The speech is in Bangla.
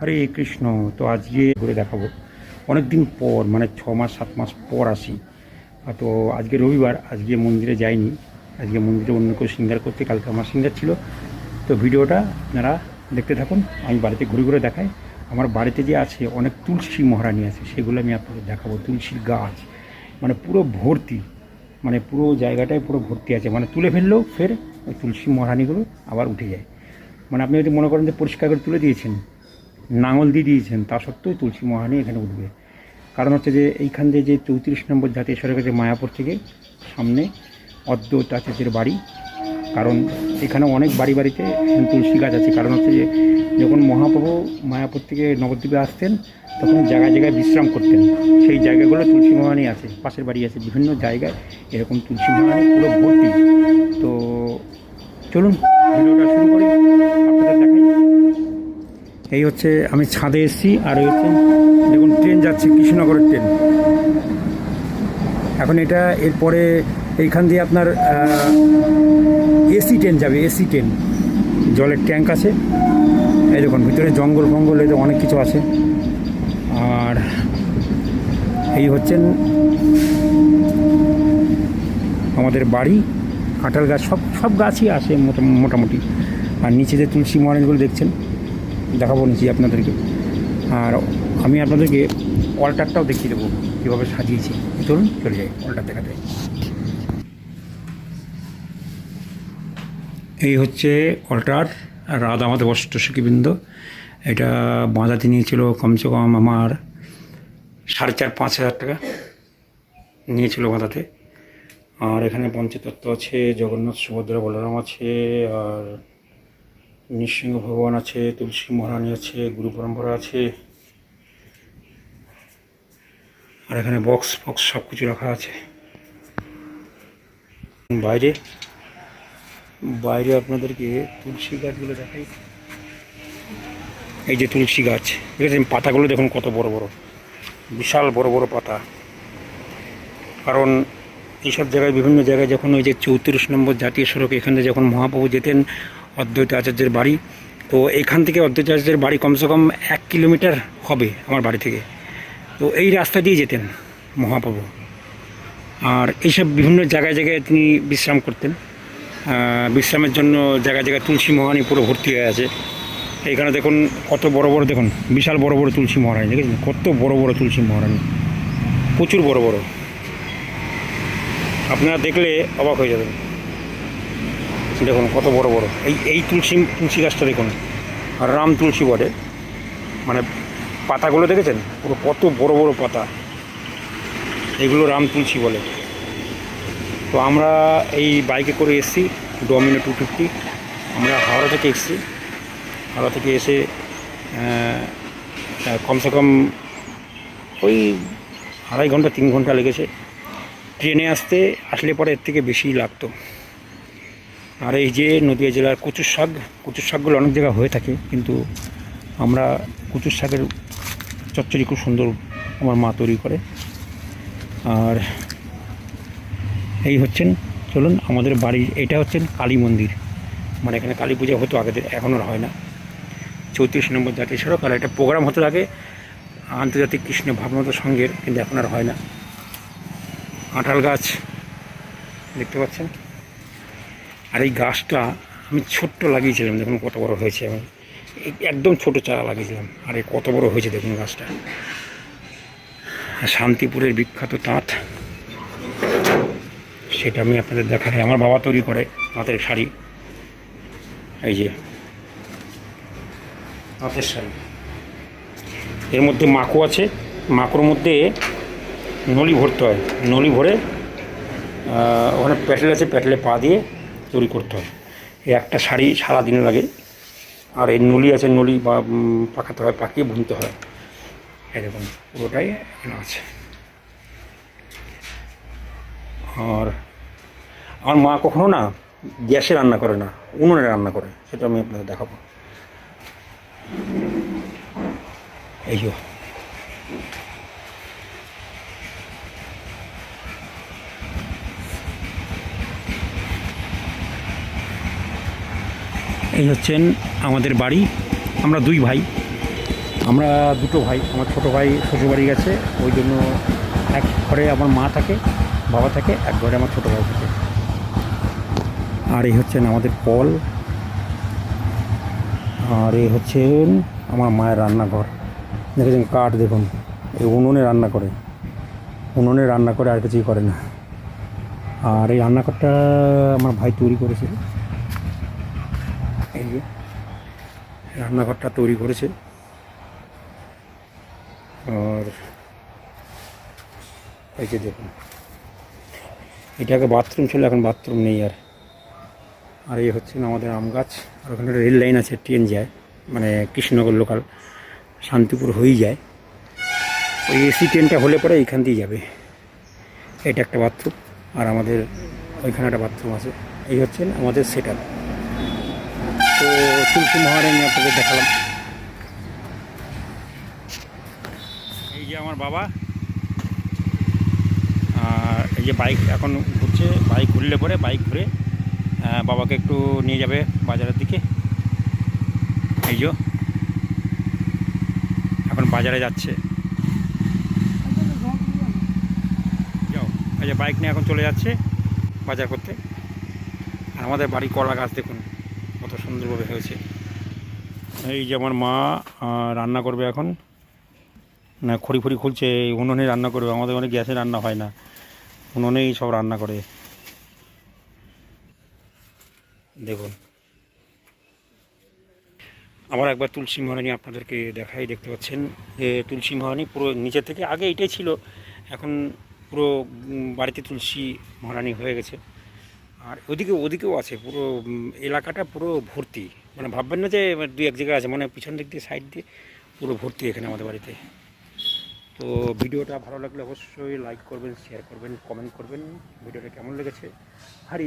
হরে কৃষ্ণ, তো আজকে ঘুরে দেখাবো। অনেক দিন পর মানে ছ মাস, সাত মাস পর আসি। তো আজকে রবিবার, আজকে মন্দিরে যাইনি। আজকে মন্দিরে অন্য কেউ সিঙ্গার করতে, কালকে আমার সিঙ্গার ছিল। তো ভিডিওটা আপনারা দেখতে থাকুন, আমি বাড়িতে ঘুরে ঘুরে দেখাই। আমার বাড়িতে যে আছে, অনেক তুলসী মহারানী আছে, সেগুলো আমি আপনাদের দেখাবো। তুলসীর গাছ মানে পুরো ভর্তি মানে পুরো জায়গাটায় পুরো ভর্তি আছে। মানে তুলে ফেললেও ফের ওই তুলসী মহারানীগুলো আবার উঠে যায়। মানে আপনি যদি মনে করেন যে পরিষ্কার করে তুলে দিয়েছেন নাঙল দিয়ে দিয়েছেন, তা সত্ত্বেও তুলসী মহারানী এখানে উঠবে। কারণ হচ্ছে যে এইখান দিয়ে যে চৌত্রিশ নম্বর জাতীয় আছে মায়াপুর থেকে, সামনে অদ্বৈত আচার্যের বাড়ি। কারণ এখানে অনেক বাড়ি বাড়িতে তুলসী গাছ আছে। কারণ হচ্ছে যে যখন মহাপ্রভু মায়াপুর থেকে নবদ্বীপে আসতেন, তখন জায়গায় জায়গায় বিশ্রাম করতেন। সেই জায়গাগুলো তুলসী মহারানী আছে, পাশের বাড়ি আছে, বিভিন্ন জায়গায় এরকম তুলসী মহারানী পুরো ভর্তি। তো চলুন, ভিডিওটা শুরু করি। এই হচ্ছে আমি ছাদে এসেছি, আর এই হচ্ছে দেখুন ট্রেন যাচ্ছে, কৃষ্ণনগরের ট্রেন। এখন এটা এরপরে এইখান দিয়ে আপনার এসি ট্রেন যাবে, এসি ট্রেন। জলের ট্যাঙ্ক আছে। এই দেখুন, ভিতরে জঙ্গল ফঙ্গল, এই তো অনেক কিছু আছে। আর এই হচ্ছেন আমাদের বাড়ি, কাঁঠাল গাছ, সব সব গাছই মোটা- মোটামুটি। আর নিচে যে তুলসী মহারাজগুলো দেখছেন দেখাবো নিচে আপনাদেরকে। আর আমি আপনাদেরকে অল্টারটাও দেখিয়ে দেবো কীভাবে সাজিয়েছি। চলুন, চলে যাই অল্টার দেখাতে। এই হচ্ছে অল্টার রাধা আমাদের সখীবৃন্দ এটা বাঁধাতে নিয়েছিল কমসে কম আমার সাড়ে চার, পাঁচ হাজার টাকা নিয়েছিল বাঁধাতে। আর এখানে পঞ্চতত্ত্ব আছে, জগন্নাথ, সুভদ্রা, বলরাম আছে, আর নৃসিংহ ভগবান আছে, তুলসী মহারানী আছে, গুরু পরম্পরা আছে। আর এখানে বক্স ফক্স সব কিছু রাখা আছে। বাইরে বাইরে আপনাদেরকে তুলসী গাছগুলো দেখাই। এই যে তুলসী গাছ দেখেছেন পাতাগুলো দেখুন কত বড় বড়, বিশাল বড় বড় পাতা। কারণ এইসব জায়গায় বিভিন্ন জায়গায় যখন ওই যে চৌত্রিশ নম্বর জাতীয় সড়ক, এখানে যখন মহাপ্রভু যেতেন অদ্বৈত আচার্যের বাড়ি। তো এখান থেকে অদ্বৈত আচার্যের বাড়ি কমসে কম এক কিলোমিটার হবে আমার বাড়ি থেকে। তো এই রাস্তা দিয়ে যেতেন মহাপ্রভু। আর এইসব বিভিন্ন জায়গায় জায়গায় তিনি বিশ্রাম করতেন। বিশ্রামের জন্য জায়গায় জায়গায় তুলসী মহারানী পুরো ভর্তি হয়ে আছে। এখানে দেখুন, কত বড় বড়, দেখুন, বিশাল বড় বড় তুলসী মহারানী, দেখেছেন? কত বড় বড় তুলসী মহারানী। প্রচুর বড় বড়। আপনারা দেখলে অবাক হয়ে যাবেন। দেখুন কত বড় বড়। এই এই তুলসী তুলসী গাছটা দেখুন। আর রাম তুলসী বটে। মানে পাতাগুলো দেখেছেন? পুরো কত বড় বড় পাতা। এগুলো রাম তুলসী বলে। তো আমরা এই বাইকে করে এসেছি ডমিনো টু ফিফটি আমরা হাওড়া থেকে এসেছি। হাওড়া থেকে এসে কমসে কম ওই আড়াই ঘণ্টা, তিন ঘণ্টা লেগেছে। ট্রেনে আসতে, আসলে পরে এর থেকে বেশি লাগতো। আর এই যে নদীয়া জেলার কচুর শাক, কচুর শাকগুলো অনেক জায়গায় হয়ে থাকে, কিন্তু আমরা কচুর শাকের চচ্চড়ি খুব সুন্দর আমার মা তৈরি করে। আর এই হচ্ছেন, চলুন আমাদের বাড়ির এটা হচ্ছেন কালী মন্দির। মানে এখানে কালী পূজা হতো আগে, এখন আর হয় না। চৌত্রিশ নম্বর জাতীয় সড়ক আর একটা প্রোগ্রাম হতো আগে, আন্তর্জাতিক কৃষ্ণ ভাবনাত সংঘের, কিন্তু এখন আর হয় না। আঁঠাল গাছ, দেখতে পাচ্ছেন? আর এই গাছটা আমি ছোট্ট লাগিয়েছিলাম, দেখুন কত বড় হয়েছে আমি একদম ছোট চারা লাগিয়েছিলাম। আর এই কত বড় হয়েছে দেখুন গাছটা। শান্তিপুরের বিখ্যাত তাঁত, সেটা আমি আপনাদের দেখাই। আমার বাবা তৈরি করে তাঁতের শাড়ি। এই যে, তাঁতের শাড়ি। এর মধ্যে মাকো আছে। মাকোর মধ্যে নলি ভরতে হয়। নলি ভরে ওখানে প্যাটেল আছে, প্যাটেলে পা দিয়ে তৈরি করতে হয়। এই একটা শাড়ি সারা দিন লাগে। আর এই নলি আছে, নলি বা পাকাতে হয়, পাকিয়ে বুনতে হয়। এরকম পুরোটাই আছে। আর আমার মা কখনো না গ্যাসে রান্না করে না, উনুনে রান্না করে, সেটা আমি আপনাদের দেখাবো। এই এই হচ্ছেন আমাদের বাড়ি। আমরা দুই ভাই। আমরা দুটো ভাই, আমার ছোটো ভাই শ্বশুরবাড়ি গেছে, ওই জন্য এক ঘরে আমার মা থাকে, বাবা থাকে, এক ঘরে আমার ছোটো ভাই থাকে। আর এই হচ্ছেন আমাদের কল আর এই হচ্ছেন আমার মায়ের রান্নাঘর। দেখেছেন কাঠ দেখুন, এই উনুনে রান্না করে। উনুনে রান্না করে আর কিছুই করে না। আর এই রান্নাঘরটা আমার ভাই তৈরি করেছে। এই যে রান্নাঘরটা তৈরি করেছে। আর এই যে দেখুন, এটাকে বাথরুম ছিল, এখন বাথরুম নেই আর। আর এই হচ্ছে আমাদের আম গাছ, আর ওখানে রেল লাইন আছে, ট্রেন যায় মানে কৃষ্ণনগর লোকাল শান্তিপুর হয়েই যায়। ওই এসি ট্রেনটা হলে পরে এইখান দিয়ে যাবে। এটা একটা বাথরুম আর আমাদের ওইখানে একটা বাথরুম আছে। এই হচ্ছেন আমাদের সেট তো তুলসী মহারানী আপনাদের দেখালাম। এই যে আমার বাবা আর এই যে বাইক এখন ঘুরছে, বাইক ঘুরলে পরে বাইক ঘুরে বাবাকে একটু নিয়ে যাবে বাজারের দিকে। এই যে এখন বাজারে যাচ্ছে। যাও, এই যে বাইক নিয়ে এখন চলে যাচ্ছে বাজার করতে। আমাদের বাড়ি কলা গাছ দেখুন। কত সুন্দরভাবে হয়েছে। এই যে আমার মা রান্না করবে এখন। না, খড়ি ফড়ি খুলছে উনুনে রান্না করবে। আমাদের অনেক গ্যাসে রান্না হয় না। উনুনেই সব রান্না করে। দেখুন। আবার একবার তুলসী মহারানী আপনাদেরকে দেখাই, দেখতে পাচ্ছেন। যে তুলসী মহারানী পুরো নিচে থেকে আগে এটাই ছিল। এখন পুরো বাড়িতে তুলসী মহারানী হয়ে গেছে। আর ওদিকে ওদিকেও আছে, পুরো এলাকাটা পুরো ভর্তি। মানে ভাববেন না যে দু এক জায়গায় আছে মানে পিছন দিক দিয়ে সাইড দিয়ে পুরো ভর্তি এখানে আমাদের বাড়িতে। তো ভিডিওটা ভালো লাগলে অবশ্যই লাইক করবেন শেয়ার করবেন কমেন্ট করবেন। ভিডিওটা কেমন লেগেছে? হারি